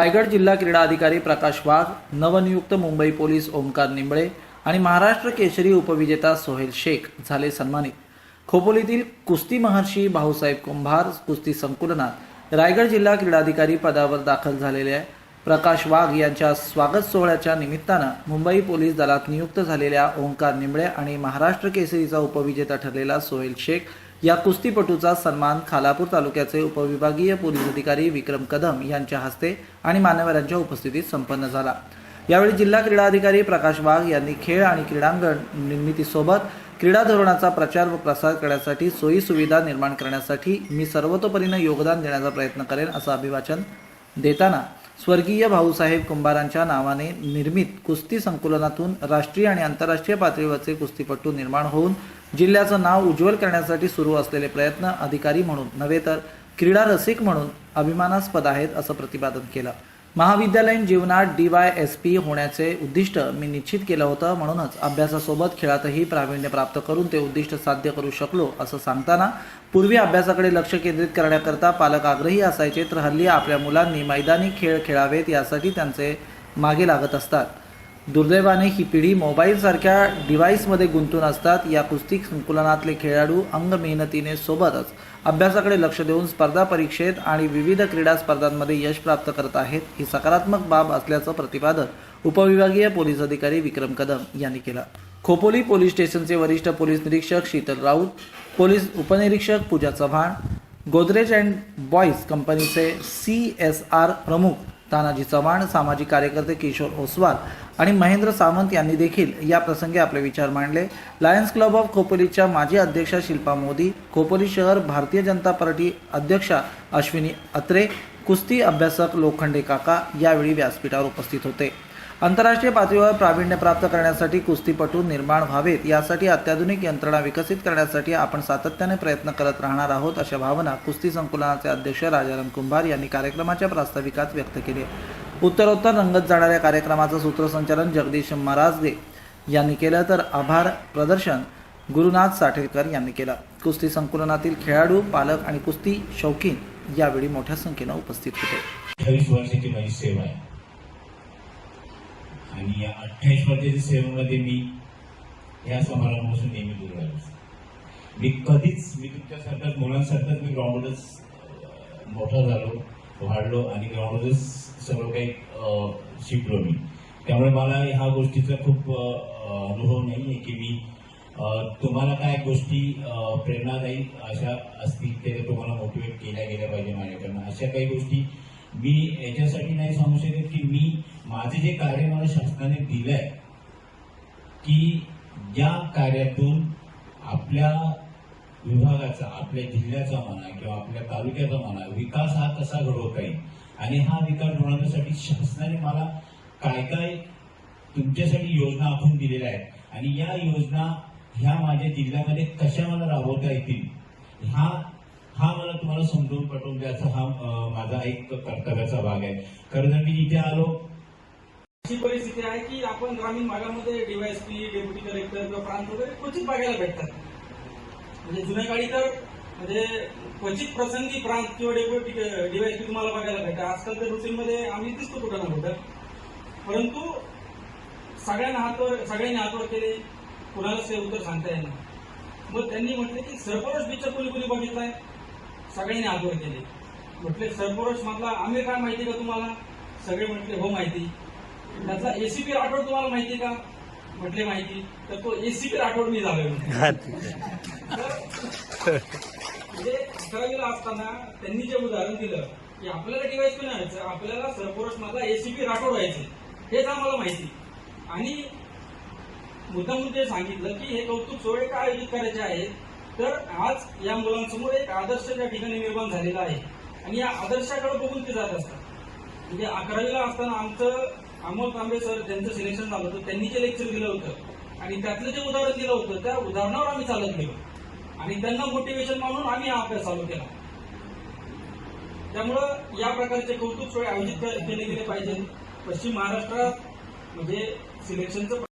रायगड जिल्हा क्रीडा अधिकारी प्रकाश वाघ नवनियुक्त मुंबई पोलीस ओमकार निंबळे आणि महाराष्ट्र केशरी उपविजेता सोहेल शेख झाले सन्मानित. खोपोलीतील कुस्ती महर्षी भाऊसाहेब कुंभार कुस्ती संकुलनात रायगड जिल्हा क्रीडाधिकारी पदावर दाखल झालेल्या प्रकाश वाघ यांच्या स्वागत सोहळ्याच्या निमित्तानं मुंबई पोलीस दलात नियुक्त झालेल्या ओंकार निंबळे आणि महाराष्ट्र केसरीचा उपविजेता ठरलेला सोहेल शेख या कुस्तीपटूचा सन्मान खालापूर तालुक्याचे उपविभागीय पोलीस अधिकारी विक्रम कदम यांच्या हस्ते आणि मान्यवरांच्या उपस्थितीत संपन्न झाला. यावेळी जिल्हा क्रीडा अधिकारी प्रकाश वाघ यांनी खेळ आणि क्रीडांगण निर्मितीसोबत क्रीडा धोरणाचा प्रचार व प्रसार करण्यासाठी सोयी सुविधा निर्माण करण्यासाठी मी सर्वतोपरीनं योगदान देण्याचा प्रयत्न करेन असं अभिवाचन देताना स्वर्गीय भाऊसाहेब कुंभारांच्या नावाने निर्मित कुस्ती संकुलनातून राष्ट्रीय आणि आंतरराष्ट्रीय पातळीवरचे कुस्तीपटू निर्माण होऊन जिल्ह्याचं नाव उज्ज्वल करण्यासाठी सुरू असलेले प्रयत्न अधिकारी म्हणून नव्हे तर क्रीडा रसिक म्हणून अभिमानास्पद आहेत असं प्रतिपादन केलं. महाविद्यालयीन जीवनात डी वाय एस पी होण्याचे उद्दिष्ट मी निश्चित केलं होतं म्हणूनच अभ्यासासोबत खेळातही प्रावीण्य प्राप्त करून ते उद्दिष्ट साध्य करू शकलो असं सांगताना पूर्वी अभ्यासाकडे लक्ष केंद्रित करण्याकरता पालक आग्रही असायचे तर हल्ली आपल्या मुलांनी मैदानी खेळ खेळावेत यासाठी त्यांचे मागे लागत असतात. दुर्दैवाने ही पिढी मोबाईलसारख्या डिव्हाइसमध्ये गुंतून असतात. या कुस्ती संकुलनातले खेळाडू अंग मेहनतीने सोबतच अभ्यासाकडे लक्ष देऊन स्पर्धा परीक्षेत आणि विविध क्रीडा स्पर्धांमध्ये यश प्राप्त करत आहेत. ही सकारात्मक बाब असल्याचं प्रतिपादन उपविभागीय पोलीस अधिकारी विक्रम कदम यांनी केलं. खोपोली पोलीस स्टेशनचे वरिष्ठ पोलीस निरीक्षक शीतल राऊत पोलीस उपनिरीक्षक पूजा चव्हाण गोदरेज अँड बॉईज कंपनीचे सी एस आर प्रमुख तानाजी चव्हाण सामाजिक कार्यकर्ते किशोर ओसवाल आणि महेंद्र सावंत यांनी देखील या प्रसंगी आपले विचार मांडले. लायन्स क्लब ऑफ खोपोलीच्या माजी अध्यक्षा शिल्पा मोदी खोपोली शहर भारतीय जनता पार्टी अध्यक्षा अश्विनी अत्रे कुस्ती अभ्यासक लोखंडे काका यावेळी व्यासपीठावर उपस्थित होते. आंतरराष्ट्रीय पातळीवर प्रावीण्य प्राप्त करण्यासाठी कुस्तीपटू निर्माण व्हावेत यासाठी अत्याधुनिक यंत्रणा विकसित करण्यासाठी आपण सातत्याने प्रयत्न करत राहणार आहोत अशा भावना कुस्ती संकुलनाचे अध्यक्ष राजाराम कुंभार यांनी कार्यक्रमाच्या प्रास्ताविकात व्यक्त केली. उत्तरोत्तर रंगत जाणाऱ्या कार्यक्रमाचं सूत्रसंचालन जगदीश महाराजदे यांनी केलं. तर आभार प्रदर्शन गुरुनाथ साठेकर यांनी केलं. कुस्ती संकुलनातील खेळाडू पालक आणि कुस्ती शौकीन यावेळी मोठ्या संख्येनं उपस्थित होते. अठ्ठावीस वर्षाची माझी सेवा आहे. आणि या अठ्ठावीस वर्षाच्या सेवेमध्ये मी या समारंभापासून नेहमी दूर राहिलो. मी कधीच मी तुमच्यासारखाच मुलांसारखाच मी ग्राउंडच मोठा झालो. वाढलो आणि ग्राउंडवरच सर्व काही शिकलो मी. त्यामुळे मला ह्या गोष्टीचा खूप अनुभव नाही आहे की मी तुम्हाला काय गोष्टी प्रेरणादायी अशा असतील ते तुम्हाला मोटिवेट केल्या गेल्या पाहिजे माझ्याकडनं. अशा काही गोष्टी मी याच्यासाठी नाही सांगू शकत की मी माझे जे कार्य मला शासनाने दिलंय की या कार्यातून आपल्या विभागाचा आपल्या जिल्ह्याचा म्हणा किंवा आपल्या तालुक्याचा म्हणा विकास हा कसा घडवता येईल. आणि हा विकास घडवण्यासाठी शासनाने मला काय काय तुमच्यासाठी योजना आखून दिलेल्या आहेत. आणि या योजना ह्या माझ्या जिल्ह्यामध्ये कशा मला राबवता येतील हा हा मला तुम्हाला समजून पटवून द्यायचा हा माझा एक कर्तव्याचा भाग आहे. खरं तर मी इथे आलो. अशी परिस्थिती आहे की आपण ग्रामीण भागामध्ये डीवायएसपी डेप्युटी कलेक्टर किंवा प्रांत वगैरे क्वचित बघायला भेटतात. म्हणजे जुन्या काळी तर म्हणजे क्वचित प्रसंगी प्रांत किंवा डेप्युटी डीवायएसपी तुम्हाला बघायला भेटतं. आजकाल तर रुटीनमध्ये आम्ही दिसतो कुठं ना कुठं. परंतु सगळ्यांना हातवर सगळ्यांनी हातवर केले कुणालाच ते उत्तर सांगता येणार मग त्यांनी म्हटले की सरपरच पिक्चर कोणी कोणी बघितलाय. सगळ्यांनी हातवर केले. म्हटले सरपरच म्हटला आम्ही काय माहिती का तुम्हाला? सगळे म्हटले हो माहिती. त्याचा एसीपी राठोड तुम्हाला माहिती का? म्हटले माहिती. तर तो एसीपी राठोड मी झालोय म्हणजे अकरावीला असताना त्यांनी जे उदाहरण दिलं की आपल्याला डिवाइस पण आणायचं? आपल्याला सरपुरुष मधला एसीपी राठोड व्हायचे. हेच आम्हाला माहिती. आणि मुद्दा जे सांगितलं की हे कौतुक सोहळे का आयोजित करायचे आहेत तर आज या मुलांसमोर एक आदर्श त्या ठिकाणी निर्माण झालेला आहे. आणि या आदर्शाकडे बघून ते जात असतात. म्हणजे अकरावीला असताना आमचं अमोल तांबे सर त्यांचं सिलेक्शन झालं होतं. त्यांनी जे लेक्चर दिलं होतं. आणि त्यातलं जे उदाहरण दिलं होतं त्या उदाहरणावर आम्ही चालत गेलो. आणि त्यांना मोटिवेशन मानून आम्ही हा अभ्यास चालू केला. त्यामुळं या प्रकारचे कौतुक सोय आयोजित केले गेले पाहिजे. पश्चिम महाराष्ट्रात म्हणजे सिलेक्शनचं